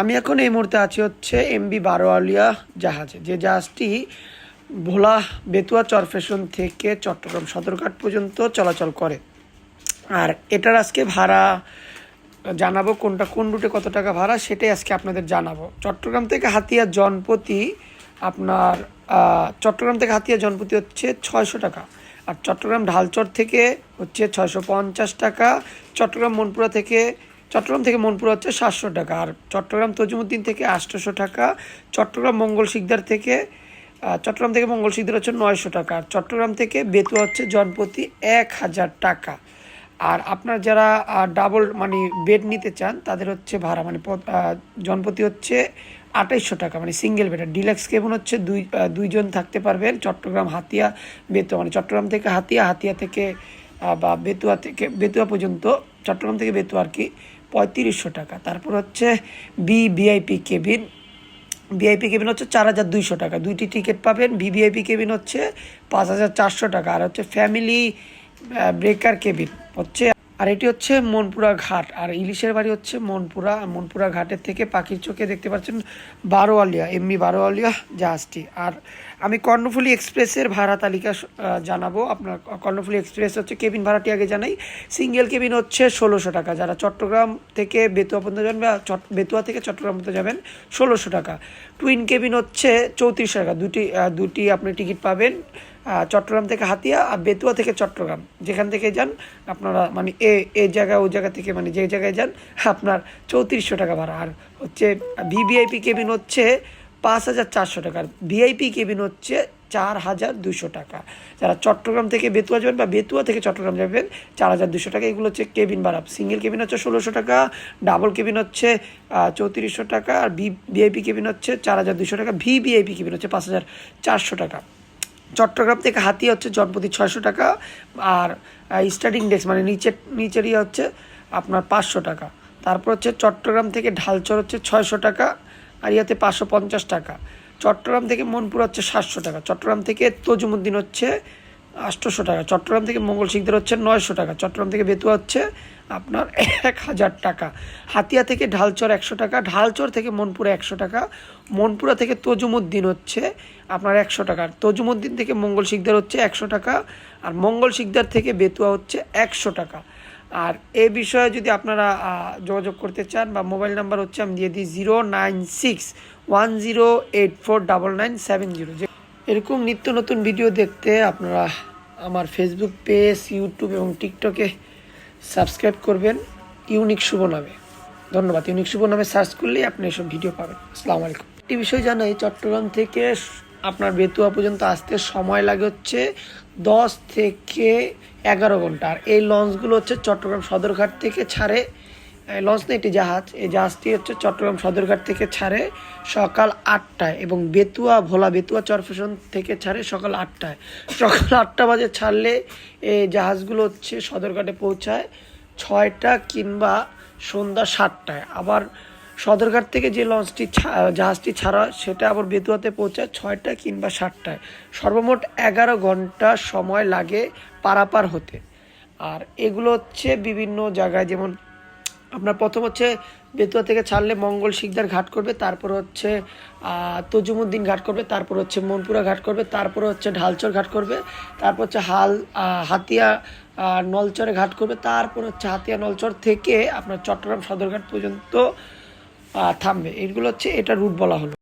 আমি এখন এই মুহূর্তে আছি হচ্ছে এমবি বারোয়ালিয়া জাহাজে। যে জাহাজটি ভোলা বেতুয়া চরফেশন থেকে চট্টগ্রাম সদরঘাট পর্যন্ত চলাচল করে। আর এটার আজকে ভাড়া জানাব কোনটা, কোন রুটে কত টাকা ভাড়া সেটাই আজকে আপনাদের জানাব। চট্টগ্রাম থেকে হাতিয়া জনপতি আপনার চট্টগ্রাম থেকে হাতিয়া জনপতি হচ্ছে ছয়শো টাকা। আর চট্টগ্রাম ঢালচর থেকে হচ্ছে ছয়শো পঞ্চাশ টাকা। চট্টগ্রাম মনপুরা থেকে চট্টগ্রাম থেকে মনপুরা হচ্ছে সাতশো টাকা। আর চট্টগ্রাম তজুমুদ্দিন থেকে আটশোশো টাকা, চট্টগ্রাম মঙ্গল শিকদার থেকে চট্টগ্রাম থেকে মঙ্গল শিকদার হচ্ছে নয়শো টাকা। আর চট্টগ্রাম থেকে বেতুয়া হচ্ছে জনপতি এক হাজার টাকা। আর আপনার যারা ডাবল মানে বেড নিতে চান, তাদের হচ্ছে ভাড়া মানে জনপতি হচ্ছে আঠাইশশো টাকা মানে সিঙ্গেল বেড ডিলাক্স কেবন হচ্ছে, দুই দুইজন থাকতে পারবেন, চট্টগ্রাম হাতিয়া বেতুয়া মানে চট্টগ্রাম থেকে হাতিয়া হাতিয়া থেকে বা বেতুয়া থেকে, বেতুয়া পর্যন্ত, চট্টগ্রাম থেকে বেতুয়া আর কি পঁয়ত্রিশশো টাকা। তারপর হচ্ছে B VIP cabin VIP cabin হচ্ছে চার হাজার দুইশো টাকা। দুইটি টিকিট পাবেন। ভিভিআইপি কেবিন হচ্ছে পাঁচ হাজার চারশো টাকা। আর হচ্ছে ফ্যামিলি ব্রেকার কেবিন হচ্ছে আর এটি হচ্ছে মনপুরা ঘাট, আর ইলিশের বাড়ি হচ্ছে মনপুরা মনপুরা ঘাটের থেকে পাখির চোখে দেখতে পাচ্ছেন বারোয়ালিয়া এমনি বারোয়ালিয়া, জাহাজটি। আর আমি কর্ণফুলী এক্সপ্রেসের ভাড়া তালিকা জানাব। আপনার কর্ণফুলী এক্সপ্রেস হচ্ছে কেবিন ভাড়াটি আগে জানাই। সিঙ্গেল কেবিন হচ্ছে ষোলোশো টাকা। যারা চট্টগ্রাম থেকে বেতুয়া পর্যন্ত যাবেন বা বেতুয়া থেকে চট্টগ্রাম পর্যন্ত যাবেন, ষোলোশো টাকা। টুইন কেবিন হচ্ছে চৌত্রিশশো টাকা। দুটি দুটি আপনি টিকিট পাবেন। চট্টগ্রাম থেকে হাতিয়া আর বেতুয়া থেকে চট্টগ্রাম। যেখান থেকে যান, আপনারা মানে এ এ জায়গা, ও জায়গা থেকে মানে যে জায়গায় যান, আপনার চৌত্রিশশো টাকা ভাড়া। আর হচ্ছে ভিভিআইপি কেবিন হচ্ছে পাঁচ হাজার চারশো টাকার ভিআইপি কেবিন হচ্ছে চার হাজার দুশো টাকা। যারা চট্টগ্রাম থেকে বেতুয়া যাবেন বা বেতুয়া থেকে চট্টগ্রাম যাবেন, চার হাজার দুশো টাকা। এগুলো হচ্ছে কেবিন ভাড়া। সিঙ্গেল কেবিন হচ্ছে ষোলোশো টাকা ডাবল কেবিন হচ্ছে চৌত্রিশশো টাকা। আর ভি ভিআইপি কেবিন হচ্ছে চার হাজার দুশো টাকা। ভি ভিআইপি কেবিন হচ্ছে পাঁচ হাজার চারশো টাকা। চট্টগ্রাম থেকে হাতি হচ্ছে জনপ্রতি ছয়শো টাকা আর স্টার্টিং ডেস্ক মানে নিচের নিচের ইয়ে হচ্ছে আপনার পাঁচশো টাকা। তারপর হচ্ছে চট্টগ্রাম থেকে ঢালচর হচ্ছে ছয়শো টাকা আর ইয়াতে পাঁচশো পঞ্চাশ টাকা। চট্টগ্রাম থেকে মনপুর হচ্ছে সাতশো টাকা। চট্টগ্রাম থেকে তজুমুদ্দিন হচ্ছে আটশোশো টাকা। চট্টগ্রাম থেকে মঙ্গল শিকদার হচ্ছে নয়শো টাকা। চট্টগ্রাম থেকে বেতুয়া হচ্ছে আপনার এক হাজার টাকা। হাতিয়া থেকে ঢালচর একশো টাকা, ঢালচর থেকে মনপুরা একশো টাকা, মনপুরা থেকে তজুমুদ্দিন হচ্ছে আপনার একশো টাকা। তজুমুদ্দিন থেকে মঙ্গল শিকদার হচ্ছে একশো টাকা, আর মঙ্গল শিকদার থেকে বেতুয়া হচ্ছে একশো টাকা। আর এ বিষয়ে যদি আপনারা যোগাযোগ করতে চান বা মোবাইল নাম্বার হচ্ছে আমি দিয়ে দিই zero nine six one zero eight four double nine seven zero. এরকম নিত্য নতুন ভিডিও দেখতে আপনারা আমার ফেসবুক পেজ ইউটিউব এবং টিকটকে সাবস্ক্রাইব করবেন ইউনিক শুভ নামে। ধন্যবাদ। ইউনিক শুভ নামে সার্চ করলেই আপনি এসব ভিডিও পাবেন। আসসালামু আলাইকুম। একটি বিষয় জানাই, চট্টগ্রাম থেকে আপনার বেতুয়া পর্যন্ত আসতে সময় লাগে হচ্ছে দশ থেকে এগারো ঘণ্টা। আর এই লঞ্চগুলো হচ্ছে চট্টগ্রাম সদরঘাট থেকে ছাড়ে লঞ্চ না একটি জাহাজ। এই জাহাজটি হচ্ছে চট্টগ্রাম সদরঘাট থেকে ছাড়ে সকাল আটটায় এবং বেতুয়া, ভোলা বেতুয়া চরফেশন থেকে ছাড়ে সকাল আটটায়। সকাল আটটা বাজে ছাড়লে এই জাহাজগুলো হচ্ছে সদরঘাটে পৌঁছায় ছয়টা কিংবা সন্ধ্যা সাতটায়। আবার সদরঘাট থেকে যে লঞ্চটি জাহাজটি ছাড়া সেটা আবার বেতুয়াতে পৌঁছায় ছয়টা কিংবা সাতটায়। সর্বমোট এগারো ঘণ্টা সময় লাগে পারাপার হতে। আর এগুলো হচ্ছে বিভিন্ন জায়গায়, যেমন আপনার প্রথম হচ্ছে বেতুয়া থেকে ছাড়লে মঙ্গল শিকদার ঘাট করবে, তারপর হচ্ছে তজুমুদ্দিন ঘাট করবে, তারপর হচ্ছে মনপুরা ঘাট করবে, তারপর হচ্ছে ঢালচর ঘাট করবে, তারপর হচ্ছে হাল হাতিয়া নলচরে ঘাট করবে, তারপর হচ্ছে হাতিয়া নলচর থেকে আপনার চট্টগ্রাম সদরঘাট পর্যন্ত থামবে। এগুলো হচ্ছে এটা রুট বলা হলো।